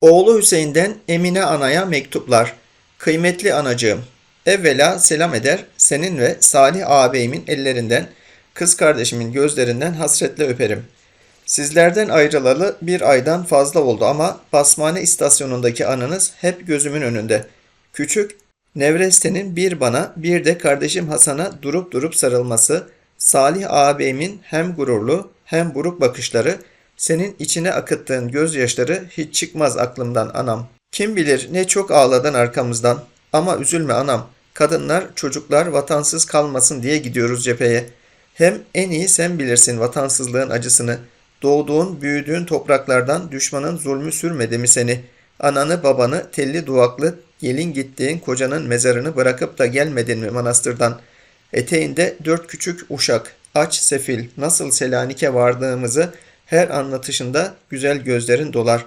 Oğlu Hüseyin'den Emine Ana'ya mektuplar. Kıymetli anacığım, evvela selam eder, senin ve Salih ağabeyimin ellerinden, kız kardeşimin gözlerinden hasretle öperim. Sizlerden ayrılalı bir aydan fazla oldu ama Basmane istasyonundaki anınız hep gözümün önünde. Küçük, Nevreste'nin bir bana bir de kardeşim Hasan'a durup durup sarılması, Salih ağabeyimin hem gururlu hem buruk bakışları, senin içine akıttığın gözyaşları hiç çıkmaz aklımdan anam. Kim bilir ne çok ağladın arkamızdan. Ama üzülme anam. Kadınlar, çocuklar vatansız kalmasın diye gidiyoruz cepheye. Hem en iyi sen bilirsin vatansızlığın acısını. Doğduğun, büyüdüğün topraklardan düşmanın zulmü sürmedi mi seni? Ananı babanı telli duvaklı gelin gittiğin kocanın mezarını bırakıp da gelmedin mi manastırdan? Eteğinde dört küçük uşak, aç sefil, nasıl Selanik'e vardığımızı her anlatışında güzel gözlerin dolar.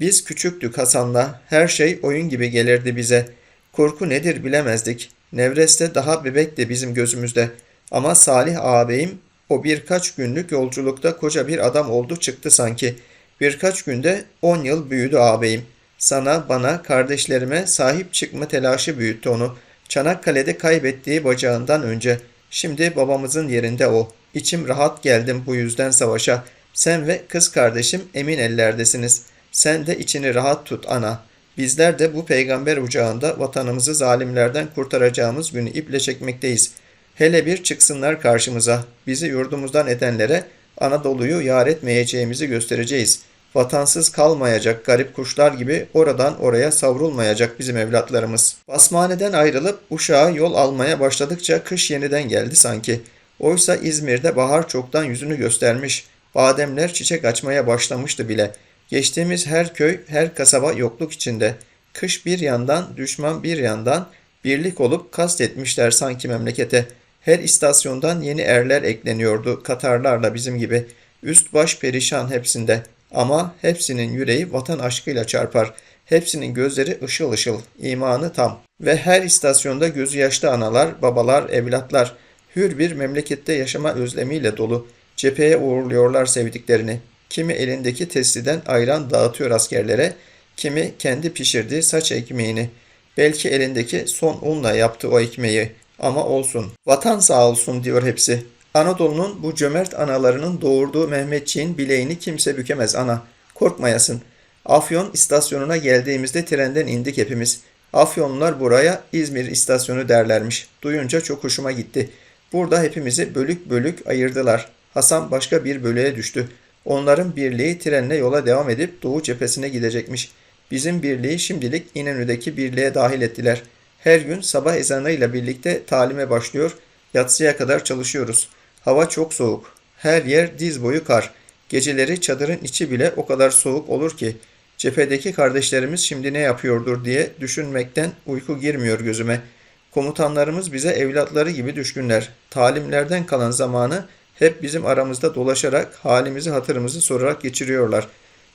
Biz küçüktük Hasan'la, her şey oyun gibi gelirdi bize. Korku nedir bilemezdik. Nevreste daha bebekti bizim gözümüzde. Ama Salih ağabeyim o birkaç günlük yolculukta koca bir adam oldu çıktı sanki. Birkaç günde on yıl büyüdü ağabeyim. Sana, bana, kardeşlerime sahip çıkma telaşı büyüttü onu. Çanakkale'de kaybettiği bacağından önce. Şimdi babamızın yerinde o. İçim rahat geldim bu yüzden savaşa. Sen ve kız kardeşim emin ellerdesiniz. Sen de içini rahat tut ana. Bizler de bu peygamber ucağında vatanımızı zalimlerden kurtaracağımız günü iple çekmekteyiz. Hele bir çıksınlar karşımıza. Bizi yurdumuzdan edenlere Anadolu'yu yar etmeyeceğimizi göstereceğiz. Vatansız kalmayacak garip kuşlar gibi oradan oraya savrulmayacak bizim evlatlarımız. Basmane'den ayrılıp Uşak'a yol almaya başladıkça kış yeniden geldi sanki. Oysa İzmir'de bahar çoktan yüzünü göstermiş. Bademler çiçek açmaya başlamıştı bile. Geçtiğimiz her köy, her kasaba yokluk içinde. Kış bir yandan, düşman bir yandan birlik olup kastetmişler sanki memlekete. Her istasyondan yeni erler ekleniyordu Katarlarla bizim gibi. Üst baş perişan hepsinde. Ama hepsinin yüreği vatan aşkıyla çarpar. Hepsinin gözleri ışıl ışıl, imanı tam. Ve her istasyonda gözü yaşlı analar, babalar, evlatlar hür bir memlekette yaşama özlemiyle dolu. Cepheye uğurluyorlar sevdiklerini. Kimi elindeki testiden ayran dağıtıyor askerlere, kimi kendi pişirdiği saç ekmeğini. Belki elindeki son unla yaptı o ekmeği. Ama olsun. Vatan sağ olsun diyor hepsi. Anadolu'nun bu cömert analarının doğurduğu Mehmetçiğin bileğini kimse bükemez ana. Korkmayasın. Afyon istasyonuna geldiğimizde trenden indik hepimiz. Afyonlular buraya İzmir istasyonu derlermiş. Duyunca çok hoşuma gitti. Burada hepimizi bölük bölük ayırdılar. Hasan başka bir bölüğe düştü. Onların birliği trenle yola devam edip Doğu cephesine gidecekmiş. Bizim birliği şimdilik İnönü'deki birliğe dahil ettiler. Her gün sabah ezanıyla birlikte talime başlıyor, yatsıya kadar çalışıyoruz. Hava çok soğuk. Her yer diz boyu kar. Geceleri çadırın içi bile o kadar soğuk olur ki cephedeki kardeşlerimiz şimdi ne yapıyordur diye düşünmekten uyku girmiyor gözüme. Komutanlarımız bize evlatları gibi düşkünler. Talimlerden kalan zamanı hep bizim aramızda dolaşarak halimizi hatırımızı sorarak geçiriyorlar.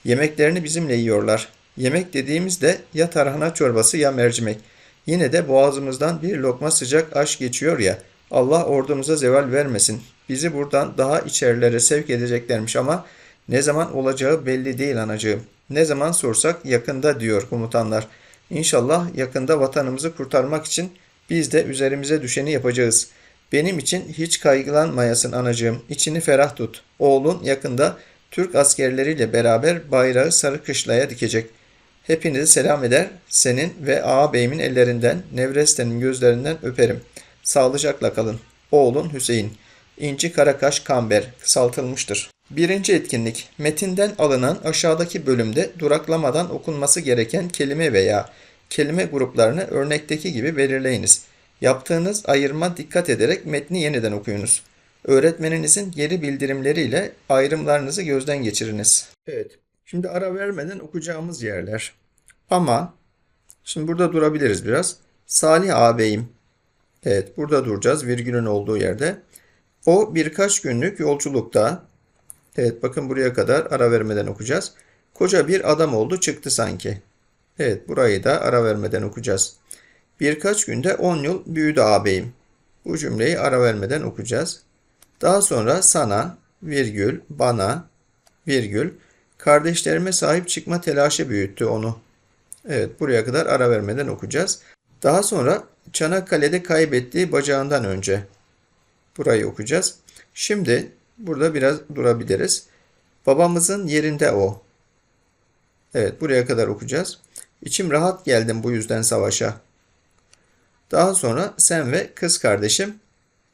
Yemeklerini bizimle yiyorlar. Yemek dediğimizde ya tarhana çorbası ya mercimek. Yine de boğazımızdan bir lokma sıcak aş geçiyor ya. Allah ordumuza zeval vermesin. Bizi buradan daha içerilere sevk edeceklermiş ama ne zaman olacağı belli değil anacığım. Ne zaman sorsak yakında diyor komutanlar. İnşallah yakında vatanımızı kurtarmak için biz de üzerimize düşeni yapacağız. Benim için hiç kaygılanmayasın anacığım. İçini ferah tut. Oğlun yakında Türk askerleriyle beraber bayrağı sarı kışlaya dikecek. Hepinizi selam eder. Senin ve ağabeyimin ellerinden, Nevreste'nin gözlerinden öperim. Sağlıcakla kalın. Oğlun Hüseyin. İnci Karakaş Kamber kısaltılmıştır. Birinci etkinlik. Metinden alınan aşağıdaki bölümde duraklamadan okunması gereken kelime veya kelime gruplarını örnekteki gibi belirleyiniz. Yaptığınız ayırma dikkat ederek metni yeniden okuyunuz. Öğretmeninizin geri bildirimleriyle ayrımlarınızı gözden geçiriniz. Evet. Şimdi ara vermeden okuyacağımız yerler. Ama şimdi burada durabiliriz biraz. Salih ağabeyim. Evet burada duracağız virgülün olduğu yerde. O birkaç günlük yolculukta Evet bakın buraya kadar ara vermeden okuyacağız. Koca bir adam oldu çıktı sanki. Evet burayı da ara vermeden okuyacağız. Birkaç günde 10 yıl büyüdü ağabeyim. Bu cümleyi ara vermeden okuyacağız. Daha sonra sana, virgül, bana, virgül, Kardeşlerime sahip çıkma telaşı büyüttü onu. Evet, buraya kadar ara vermeden okuyacağız. Daha sonra Çanakkale'de kaybettiği bacağından önce burayı okuyacağız. Şimdi burada biraz durabiliriz. Babamızın yerinde o. Evet, buraya kadar okuyacağız. İçim rahat geldim bu yüzden savaşa. Daha sonra sen ve kız kardeşim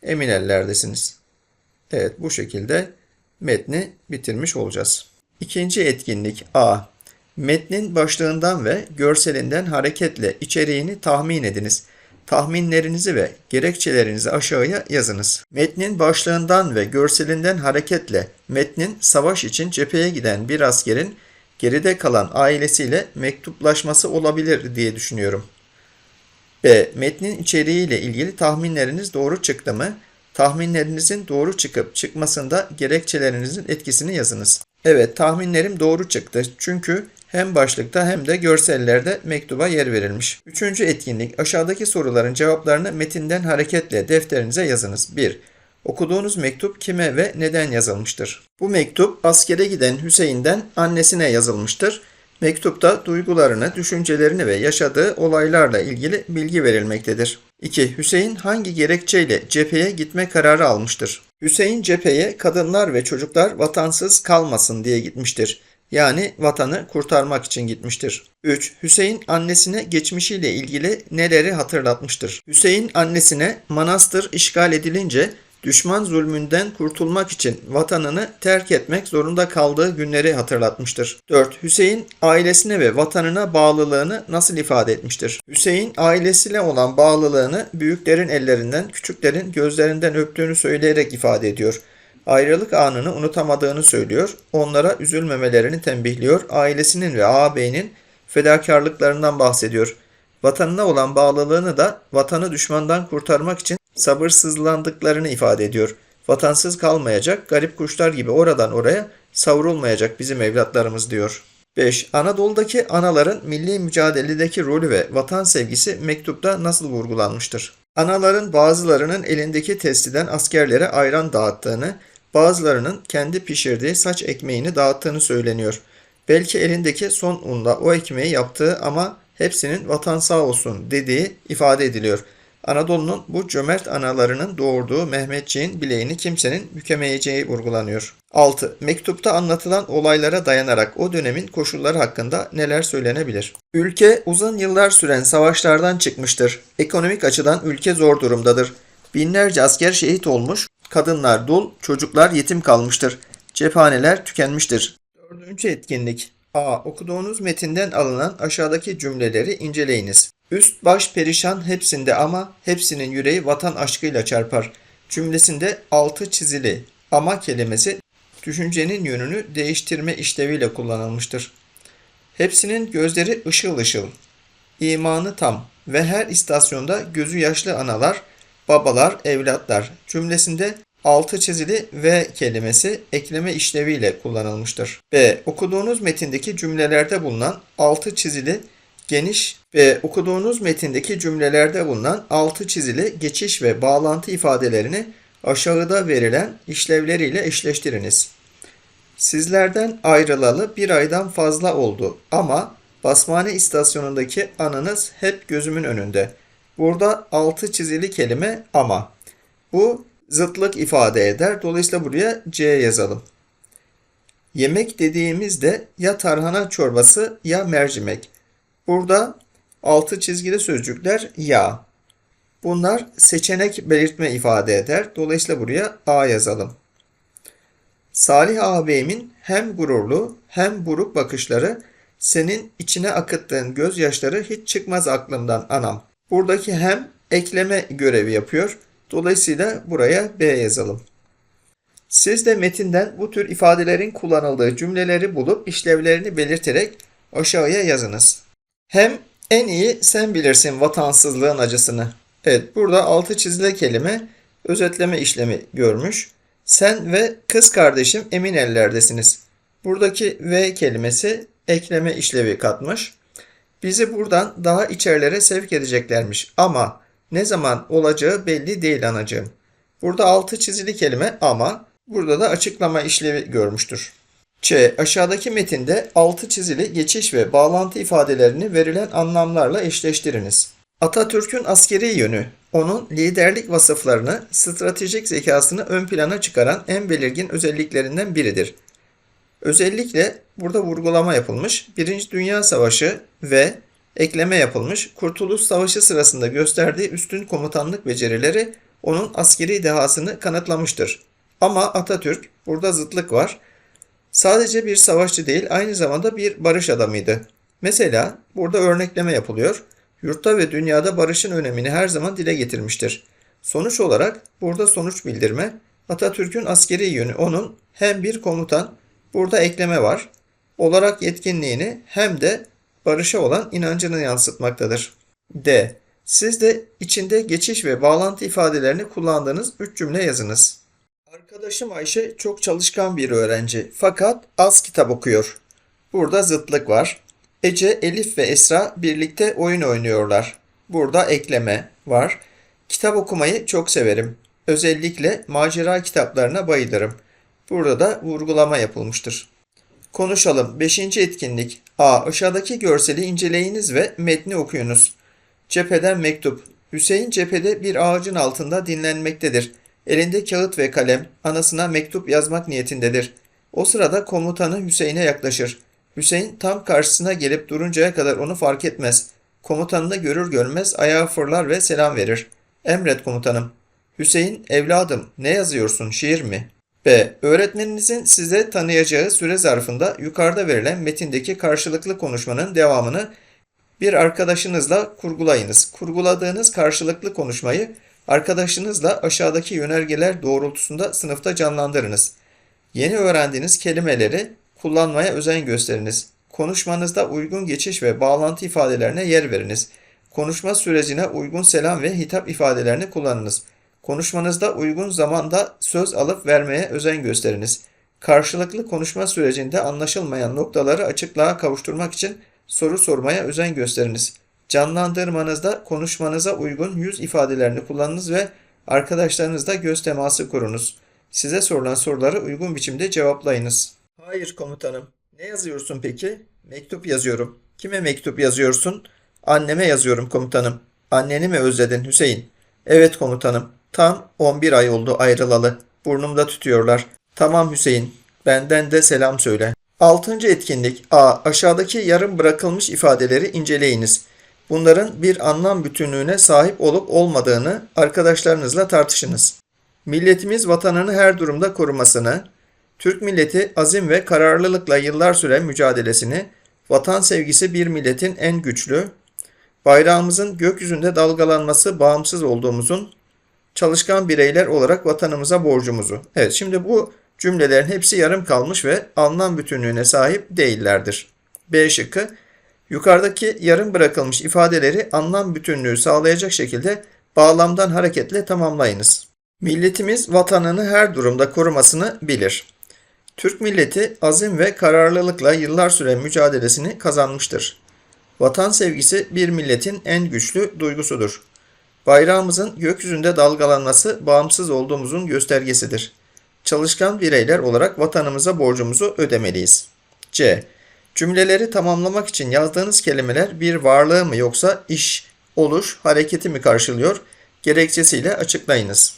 emin ellerdesiniz. Evet, bu şekilde metni bitirmiş olacağız. İkinci etkinlik A. Metnin başlığından ve görselinden hareketle içeriğini tahmin ediniz. Tahminlerinizi ve gerekçelerinizi aşağıya yazınız. Metnin başlığından ve görselinden hareketle metnin savaş için cepheye giden bir askerin geride kalan ailesiyle mektuplaşması olabilir diye düşünüyorum. B. Metnin içeriğiyle ilgili tahminleriniz doğru çıktı mı? Tahminlerinizin doğru çıkıp çıkmasında gerekçelerinizin etkisini yazınız. Evet, tahminlerim doğru çıktı. Çünkü hem başlıkta hem de görsellerde mektuba yer verilmiş. Üçüncü etkinlik, aşağıdaki soruların cevaplarını metinden hareketle defterinize yazınız. 1. Okuduğunuz mektup kime ve neden yazılmıştır? Bu mektup askere giden Hüseyin'den annesine yazılmıştır. Mektupta duygularını, düşüncelerini ve yaşadığı olaylarla ilgili bilgi verilmektedir. 2. Hüseyin hangi gerekçeyle cepheye gitme kararı almıştır? Hüseyin cepheye kadınlar ve çocuklar vatansız kalmasın diye gitmiştir. Yani vatanı kurtarmak için gitmiştir. 3. Hüseyin annesine geçmişiyle ilgili neleri hatırlatmıştır? Hüseyin annesine manastır işgal edilince düşman zulmünden kurtulmak için vatanını terk etmek zorunda kaldığı günleri hatırlatmıştır. 4. Hüseyin ailesine ve vatanına bağlılığını nasıl ifade etmiştir? Hüseyin ailesiyle olan bağlılığını büyüklerin ellerinden, küçüklerin gözlerinden öptüğünü söyleyerek ifade ediyor. Ayrılık anını unutamadığını söylüyor, onlara üzülmemelerini tembihliyor, ailesinin ve ağabeyinin fedakarlıklarından bahsediyor. Vatanına olan bağlılığını da vatanı düşmandan kurtarmak için sabırsızlandıklarını ifade ediyor. Vatansız kalmayacak, garip kuşlar gibi oradan oraya savrulmayacak bizim evlatlarımız diyor. 5. Anadolu'daki anaların milli mücadeledeki rolü ve vatan sevgisi mektupta nasıl vurgulanmıştır? Anaların bazılarının elindeki testiden askerlere ayran dağıttığını, bazılarının kendi pişirdiği saç ekmeğini dağıttığını söyleniyor. Belki elindeki son unla o ekmeği yaptığı ama hepsinin vatan sağ olsun dediği ifade ediliyor. Anadolu'nun bu cömert analarının doğurduğu Mehmetçiğin bileğini kimsenin bükemeyeceği vurgulanıyor. 6. Mektupta anlatılan olaylara dayanarak o dönemin koşulları hakkında neler söylenebilir? Ülke uzun yıllar süren savaşlardan çıkmıştır. Ekonomik açıdan ülke zor durumdadır. Binlerce asker şehit olmuş, kadınlar dul, çocuklar yetim kalmıştır. Cephaneler tükenmiştir. Dördüncü etkinlik. A. Okuduğunuz metinden alınan aşağıdaki cümleleri inceleyiniz. Üst baş perişan hepsinde ama hepsinin yüreği vatan aşkıyla çarpar. Cümlesinde altı çizili ama kelimesi düşüncenin yönünü değiştirme işleviyle kullanılmıştır. Hepsinin gözleri ışıl ışıl, imanı tam ve her istasyonda gözü yaşlı analar, babalar, evlatlar cümlesinde altı çizili ve kelimesi ekleme işleviyle kullanılmıştır. B. Okuduğunuz metindeki cümlelerde bulunan altı çizili geniş ve okuduğunuz metindeki cümlelerde bulunan altı çizili geçiş ve bağlantı ifadelerini aşağıda verilen işlevleriyle eşleştiriniz. Sizlerden ayrılalı bir aydan fazla oldu ama Basmane istasyonundaki anınız hep gözümün önünde. Burada altı çizili kelime ama. Bu zıtlık ifade eder. Dolayısıyla buraya C yazalım. Yemek dediğimizde ya tarhana çorbası ya mercimek. Burada altı çizgili sözcükler ya. Bunlar seçenek belirtme ifade eder. Dolayısıyla buraya A yazalım. Salih ağabeyimin hem gururlu hem buruk bakışları senin içine akıttığın gözyaşları hiç çıkmaz aklımdan anam. Buradaki hem ekleme görevi yapıyor. Dolayısıyla buraya B yazalım. Siz de metinden bu tür ifadelerin kullanıldığı cümleleri bulup işlevlerini belirterek aşağıya yazınız. Hem en iyi sen bilirsin vatansızlığın acısını. Evet burada altı çizili kelime özetleme işlemi görmüş. Sen ve kız kardeşim emin ellerdesiniz. Buradaki V kelimesi ekleme işlevi katmış. Bizi buradan daha içerilere sevk edeceklermiş ama ne zaman olacağı belli değil anacığım. Burada altı çizili kelime ama burada da açıklama işlevi görmüştür. Ç. Aşağıdaki metinde altı çizili geçiş ve bağlantı ifadelerini verilen anlamlarla eşleştiriniz. Atatürk'ün askeri yönü, onun liderlik vasıflarını, stratejik zekasını ön plana çıkaran en belirgin özelliklerinden biridir. Özellikle burada vurgulama yapılmış. Birinci Dünya Savaşı ve ekleme yapılmış. Kurtuluş Savaşı sırasında gösterdiği üstün komutanlık becerileri onun askeri dehasını kanıtlamıştır. Ama Atatürk burada zıtlık var. Sadece bir savaşçı değil, aynı zamanda bir barış adamıydı. Mesela burada örnekleme yapılıyor. Yurtta ve dünyada barışın önemini her zaman dile getirmiştir. Sonuç olarak burada sonuç bildirme, Atatürk'ün askeri yönü onun hem bir komutan, burada ekleme var, olarak yetkinliğini hem de barışa olan inancını yansıtmaktadır. D. Siz de içinde geçiş ve bağlantı ifadelerini kullandığınız 3 cümle yazınız. Arkadaşım Ayşe çok çalışkan bir öğrenci fakat az kitap okuyor. Burada zıtlık var. Ece, Elif ve Esra birlikte oyun oynuyorlar. Burada ekleme var. Kitap okumayı çok severim. Özellikle macera kitaplarına bayılırım. Burada da vurgulama yapılmıştır. Konuşalım. 5. etkinlik. A. Aşağıdaki görseli inceleyiniz ve metni okuyunuz. Cepheden mektup. Hüseyin cephede bir ağacın altında dinlenmektedir. Elinde kağıt ve kalem, anasına mektup yazmak niyetindedir. O sırada komutanı Hüseyin'e yaklaşır. Hüseyin tam karşısına gelip duruncaya kadar onu fark etmez. Komutanını görür görmez ayağa fırlar ve selam verir. Emret komutanım. Hüseyin, evladım, ne yazıyorsun, şiir mi? B. Öğretmeninizin size tanıyacağı süre zarfında yukarıda verilen metindeki karşılıklı konuşmanın devamını bir arkadaşınızla kurgulayınız. Kurguladığınız karşılıklı konuşmayı arkadaşınızla aşağıdaki yönergeler doğrultusunda sınıfta canlandırınız. Yeni öğrendiğiniz kelimeleri kullanmaya özen gösteriniz. Konuşmanızda uygun geçiş ve bağlantı ifadelerine yer veriniz. Konuşma sürecine uygun selam ve hitap ifadelerini kullanınız. Konuşmanızda uygun zamanda söz alıp vermeye özen gösteriniz. Karşılıklı konuşma sürecinde anlaşılmayan noktaları açıklığa kavuşturmak için soru sormaya özen gösteriniz. Canlandırmanızda konuşmanıza uygun yüz ifadelerini kullanınız ve arkadaşlarınızla göz teması kurunuz. Size sorulan soruları uygun biçimde cevaplayınız. Hayır komutanım. Ne yazıyorsun peki? Mektup yazıyorum. Kime mektup yazıyorsun? Anneme yazıyorum komutanım. Anneni mi özledin Hüseyin? Evet komutanım. Tam 11 ay oldu ayrılalı. Burnumda tutuyorlar. Tamam Hüseyin. Benden de selam söyle. Altıncı etkinlik A. Aşağıdaki yarım bırakılmış ifadeleri inceleyiniz. Bunların bir anlam bütünlüğüne sahip olup olmadığını arkadaşlarınızla tartışınız. Milletimiz vatanını her durumda korumasını, Türk milleti azim ve kararlılıkla yıllar süren mücadelesini, vatan sevgisi bir milletin en güçlü, bayrağımızın gökyüzünde dalgalanması bağımsız olduğumuzun, çalışkan bireyler olarak vatanımıza borcumuzu. Evet şimdi bu cümlelerin hepsi yarım kalmış ve anlam bütünlüğüne sahip değillerdir. B şıkkı yukarıdaki yarım bırakılmış ifadeleri anlam bütünlüğü sağlayacak şekilde bağlamdan hareketle tamamlayınız. Milletimiz vatanını her durumda korumasını bilir. Türk milleti azim ve kararlılıkla yıllar süren mücadelesini kazanmıştır. Vatan sevgisi bir milletin en güçlü duygusudur. Bayrağımızın gökyüzünde dalgalanması bağımsız olduğumuzun göstergesidir. Çalışkan bireyler olarak vatanımıza borcumuzu ödemeliyiz. C. Cümleleri tamamlamak için yazdığınız kelimeler bir varlığı mı yoksa iş, oluş, hareketi mi karşılıyor? Gerekçesiyle açıklayınız.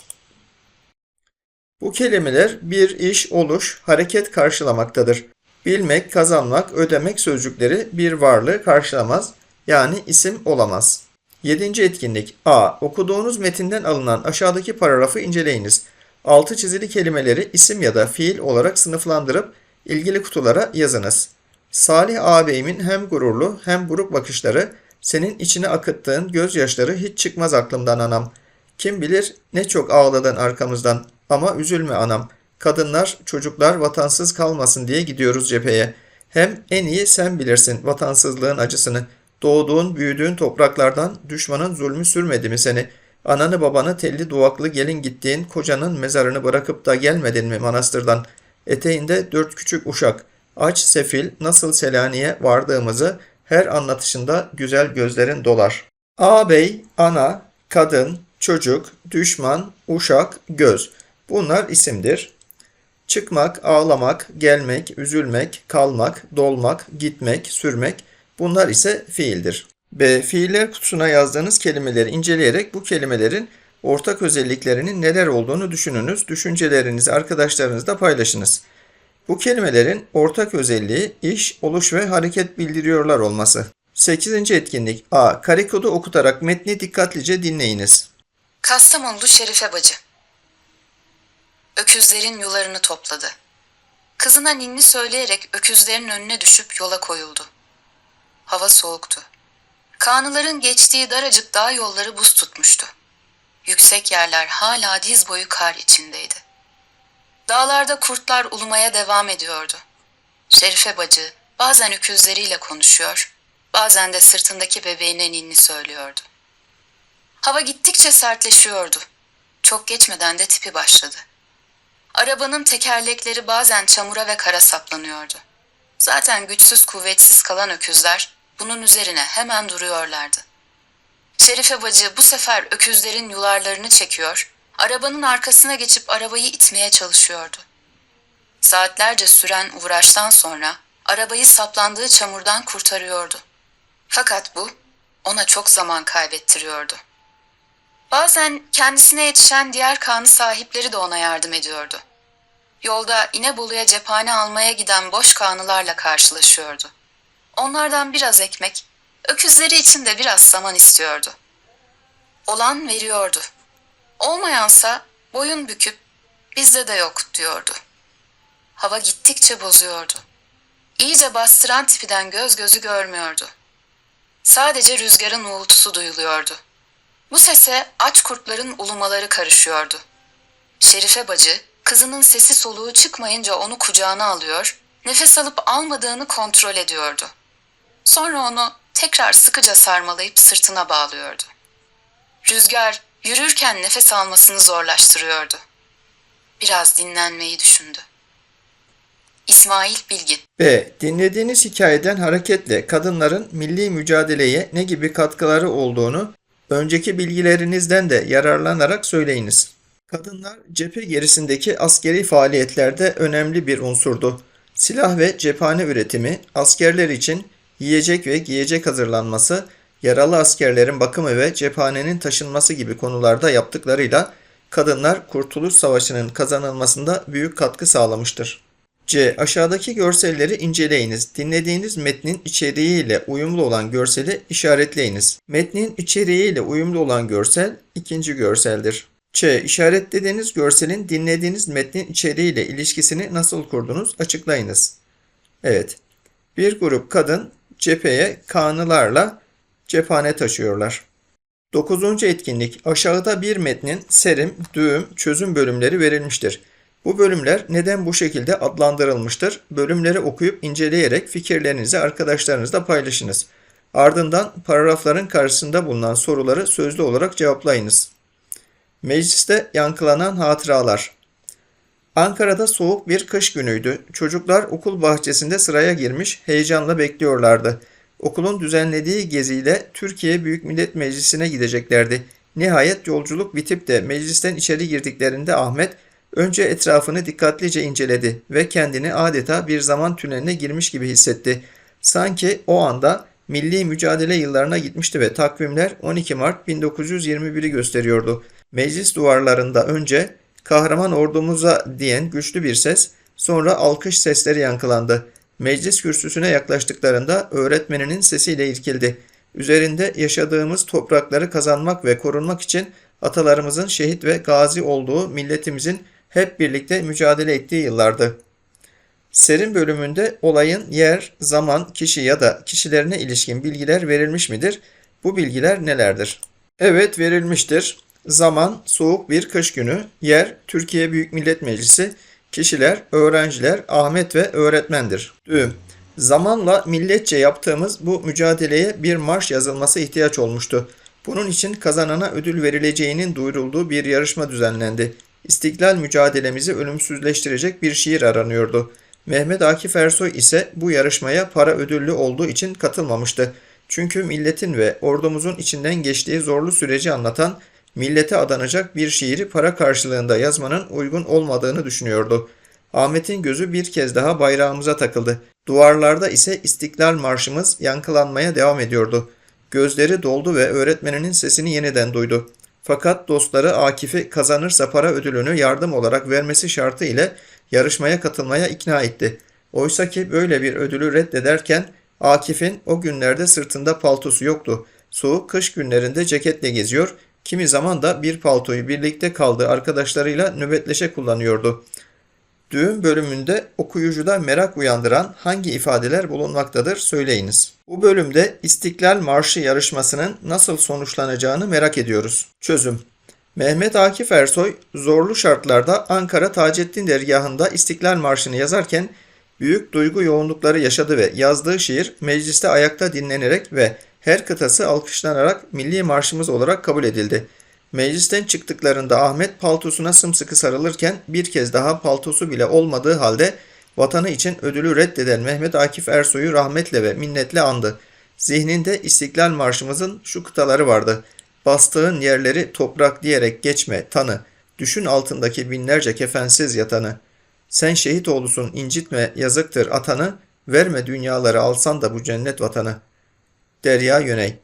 Bu kelimeler bir iş, oluş, hareket karşılamaktadır. Bilmek, kazanmak, ödemek sözcükleri bir varlığı karşılamaz, yani isim olamaz. 7. etkinlik A. Okuduğunuz metinden alınan aşağıdaki paragrafı inceleyiniz. Altı çizili kelimeleri isim ya da fiil olarak sınıflandırıp ilgili kutulara yazınız. Salih ağabeyimin hem gururlu hem buruk bakışları, senin içine akıttığın gözyaşları hiç çıkmaz aklımdan anam. Kim bilir ne çok ağladın arkamızdan ama üzülme anam. Kadınlar, çocuklar vatansız kalmasın diye gidiyoruz cepheye. Hem en iyi sen bilirsin vatansızlığın acısını. Doğduğun, büyüdüğün topraklardan düşmanın zulmü sürmedi mi seni? Ananı babanı telli duvaklı gelin gittiğin kocanın mezarını bırakıp da gelmedin mi manastırdan? Eteğinde dört küçük uşak, aç sefil nasıl Selanik'e vardığımızı her anlatışında güzel gözlerin dolar. Ağabey, ana, kadın, çocuk, düşman, uşak, göz. Bunlar isimdir. Çıkmak, ağlamak, gelmek, üzülmek, kalmak, dolmak, gitmek, sürmek bunlar ise fiildir. B. Fiiller kutusuna yazdığınız kelimeleri inceleyerek bu kelimelerin ortak özelliklerinin neler olduğunu düşününüz. Düşüncelerinizi arkadaşlarınızla paylaşınız. Bu kelimelerin ortak özelliği iş, oluş ve hareket bildiriyorlar olması. 8. etkinlik A. Karikodu okutarak metni dikkatlice dinleyiniz. Kastamonlu Şerife bacı. Öküzlerin yularını topladı. Kızına ninni söyleyerek öküzlerin önüne düşüp yola koyuldu. Hava soğuktu. Kanıların geçtiği daracık dağ yolları buz tutmuştu. Yüksek yerler hala diz boyu kar içindeydi. Dağlarda kurtlar ulumaya devam ediyordu. Şerife bacı bazen öküzleriyle konuşuyor, bazen de sırtındaki bebeğine ninni söylüyordu. Hava gittikçe sertleşiyordu. Çok geçmeden de tipi başladı. Arabanın tekerlekleri bazen çamura ve kara saplanıyordu. Zaten güçsüz kuvvetsiz kalan öküzler bunun üzerine hemen duruyorlardı. Şerife bacı bu sefer öküzlerin yularlarını çekiyor, arabanın arkasına geçip arabayı itmeye çalışıyordu. Saatlerce süren uğraştan sonra arabayı saplandığı çamurdan kurtarıyordu. Fakat bu ona çok zaman kaybettiriyordu. Bazen kendisine yetişen diğer kanı sahipleri de ona yardım ediyordu. Yolda İnebolu'ya cephane almaya giden boş kanılarla karşılaşıyordu. Onlardan biraz ekmek, öküzleri için de biraz saman istiyordu. Olan veriyordu. Olmayansa boyun büküp bizde de yok diyordu. Hava gittikçe bozuyordu. İyice bastıran tipiden göz gözü görmüyordu. Sadece rüzgarın uğultusu duyuluyordu. Bu sese aç kurtların ulumaları karışıyordu. Şerife bacı, kızının sesi soluğu çıkmayınca onu kucağına alıyor, nefes alıp almadığını kontrol ediyordu. Sonra onu tekrar sıkıca sarmalayıp sırtına bağlıyordu. Rüzgar yürürken nefes almasını zorlaştırıyordu. Biraz dinlenmeyi düşündü. İsmail Bilgin B. Dinlediğiniz hikayeden hareketle kadınların milli mücadeleye ne gibi katkıları olduğunu önceki bilgilerinizden de yararlanarak söyleyiniz. Kadınlar cephe gerisindeki askeri faaliyetlerde önemli bir unsurdu. Silah ve cephane üretimi, askerler için yiyecek ve giyecek hazırlanması, yaralı askerlerin bakımı ve cephanenin taşınması gibi konularda yaptıklarıyla kadınlar Kurtuluş Savaşı'nın kazanılmasında büyük katkı sağlamıştır. C. Aşağıdaki görselleri inceleyiniz. Dinlediğiniz metnin içeriğiyle uyumlu olan görseli işaretleyiniz. Metnin içeriğiyle uyumlu olan görsel ikinci görseldir. Ç. İşaretlediğiniz görselin dinlediğiniz metnin içeriğiyle ilişkisini nasıl kurdunuz? Açıklayınız. Evet. Bir grup kadın cepheye kanılarla cephane taşıyorlar. Dokuzuncu etkinlik. Aşağıda bir metnin serim, düğüm, çözüm bölümleri verilmiştir. Bu bölümler neden bu şekilde adlandırılmıştır? Bölümleri okuyup inceleyerek fikirlerinizi arkadaşlarınızla paylaşınız. Ardından paragrafların karşısında bulunan soruları sözlü olarak cevaplayınız. Mecliste yankılanan hatıralar. Ankara'da soğuk bir kış günüydü. Çocuklar okul bahçesinde sıraya girmiş, heyecanla bekliyorlardı. Okulun düzenlediği geziyle Türkiye Büyük Millet Meclisi'ne gideceklerdi. Nihayet yolculuk bitip de meclisten içeri girdiklerinde Ahmet önce etrafını dikkatlice inceledi ve kendini adeta bir zaman tüneline girmiş gibi hissetti. Sanki o anda milli mücadele yıllarına gitmişti ve takvimler 12 Mart 1921'i gösteriyordu. Meclis duvarlarında önce kahraman ordumuza diyen güçlü bir ses, sonra alkış sesleri yankılandı. Meclis kürsüsüne yaklaştıklarında öğretmeninin sesiyle irkildi. Üzerinde yaşadığımız toprakları kazanmak ve korunmak için atalarımızın şehit ve gazi olduğu milletimizin hep birlikte mücadele ettiği yıllardı. Serin bölümünde olayın yer, zaman, kişi ya da kişilerine ilişkin bilgiler verilmiş midir? Bu bilgiler nelerdir? Evet verilmiştir. Zaman soğuk bir kış günü, yer Türkiye Büyük Millet Meclisi, kişiler öğrenciler, Ahmet ve öğretmendir. Düğüm Zamanla milletçe yaptığımız bu mücadeleye bir marş yazılması ihtiyaç olmuştu. Bunun için kazanana ödül verileceğinin duyurulduğu bir yarışma düzenlendi. İstiklal mücadelemizi ölümsüzleştirecek bir şiir aranıyordu. Mehmet Akif Ersoy ise bu yarışmaya para ödüllü olduğu için katılmamıştı. Çünkü milletin ve ordumuzun içinden geçtiği zorlu süreci anlatan millete adanacak bir şiiri para karşılığında yazmanın uygun olmadığını düşünüyordu. Ahmet'in gözü bir kez daha bayrağımıza takıldı. Duvarlarda ise İstiklal Marşımız yankılanmaya devam ediyordu. Gözleri doldu ve öğretmeninin sesini yeniden duydu. Fakat dostları Akif'i kazanırsa para ödülünü yardım olarak vermesi şartı ile yarışmaya katılmaya ikna etti. Oysa ki böyle bir ödülü reddederken Akif'in o günlerde sırtında paltosu yoktu. Soğuk kış günlerinde ceketle geziyor, kimi zaman da bir paltoyu birlikte kaldığı arkadaşlarıyla nöbetleşe kullanıyordu. Düğün bölümünde okuyucuda merak uyandıran hangi ifadeler bulunmaktadır söyleyiniz. Bu bölümde İstiklal Marşı yarışmasının nasıl sonuçlanacağını merak ediyoruz. Çözüm Mehmet Akif Ersoy zorlu şartlarda Ankara Taceddin Dergahı'nda İstiklal Marşı'nı yazarken büyük duygu yoğunlukları yaşadı ve yazdığı şiir mecliste ayakta dinlenerek ve her kıtası alkışlanarak milli marşımız olarak kabul edildi. Meclisten çıktıklarında Ahmet paltosuna sımsıkı sarılırken bir kez daha paltosu bile olmadığı halde vatanı için ödülü reddeden Mehmet Akif Ersoy'u rahmetle ve minnetle andı. Zihninde İstiklal Marşımızın şu kıtaları vardı. Bastığın yerleri toprak diyerek geçme, tanı. Düşün altındaki binlerce kefensiz yatanı. Sen şehit oğlusun incitme yazıktır atanı. Verme dünyaları alsan da bu cennet vatanı. Derya Yöney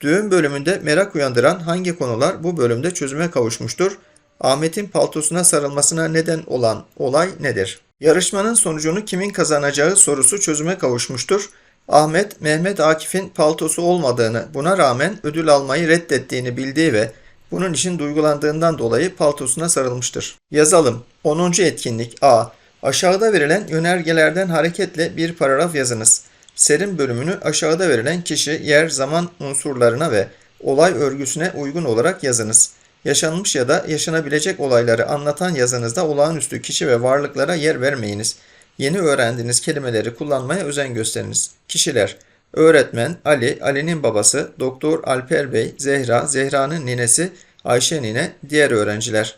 Düğün bölümünde merak uyandıran hangi konular bu bölümde çözüme kavuşmuştur? Ahmet'in paltosuna sarılmasına neden olan olay nedir? Yarışmanın sonucunu kimin kazanacağı sorusu çözüme kavuşmuştur. Ahmet, Mehmet Akif'in paltosu olmadığını, buna rağmen ödül almayı reddettiğini bildiği ve bunun için duygulandığından dolayı paltosuna sarılmıştır. Yazalım. 10. etkinlik A. Aşağıda verilen yönergelerden hareketle bir paragraf yazınız. Serim bölümünü aşağıda verilen kişi, yer, zaman unsurlarına ve olay örgüsüne uygun olarak yazınız. Yaşanmış ya da yaşanabilecek olayları anlatan yazınızda olağanüstü kişi ve varlıklara yer vermeyiniz. Yeni öğrendiğiniz kelimeleri kullanmaya özen gösteriniz. Kişiler Öğretmen Ali, Ali'nin babası, Doktor Alper Bey, Zehra, Zehra'nın ninesi, Ayşe nine, diğer öğrenciler.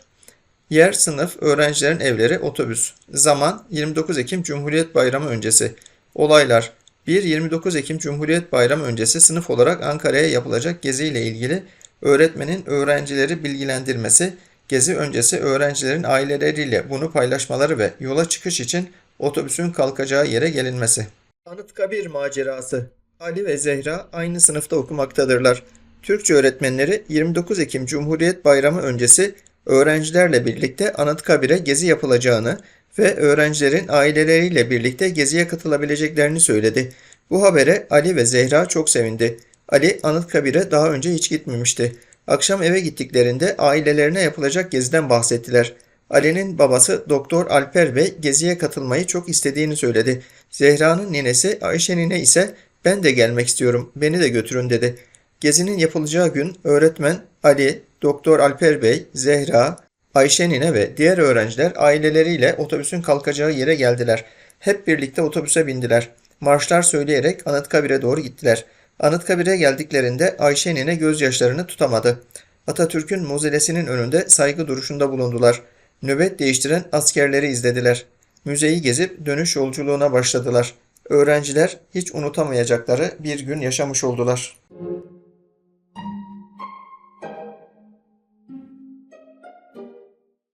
Yer, sınıf, öğrencilerin evleri, otobüs. Zaman 29 Ekim Cumhuriyet Bayramı öncesi. Olaylar 1-29 Ekim Cumhuriyet Bayramı öncesi sınıf olarak Ankara'ya yapılacak gezi ile ilgili öğretmenin öğrencileri bilgilendirmesi, gezi öncesi öğrencilerin aileleriyle bunu paylaşmaları ve yola çıkış için otobüsün kalkacağı yere gelinmesi. Anıtkabir macerası Ali ve Zehra aynı sınıfta okumaktadırlar. Türkçe öğretmenleri 29 Ekim Cumhuriyet Bayramı öncesi öğrencilerle birlikte Anıtkabir'e gezi yapılacağını ve öğrencilerin aileleriyle birlikte geziye katılabileceklerini söyledi. Bu habere Ali ve Zehra çok sevindi. Ali Anıtkabir'e daha önce hiç gitmemişti. Akşam eve gittiklerinde ailelerine yapılacak geziden bahsettiler. Ali'nin babası Doktor Alper Bey geziye katılmayı çok istediğini söyledi. Zehra'nın ninesi Ayşe nine ise ben de gelmek istiyorum, beni de götürün dedi. Gezinin yapılacağı gün öğretmen Ali, Doktor Alper Bey, Zehra, Ayşe nine ve diğer öğrenciler aileleriyle otobüsün kalkacağı yere geldiler. Hep birlikte otobüse bindiler. Marşlar söyleyerek Anıtkabir'e doğru gittiler. Anıtkabir'e geldiklerinde Ayşe nine gözyaşlarını tutamadı. Atatürk'ün mozilesinin önünde saygı duruşunda bulundular. Nöbet değiştiren askerleri izlediler. Müzeyi gezip dönüş yolculuğuna başladılar. Öğrenciler hiç unutamayacakları bir gün yaşamış oldular.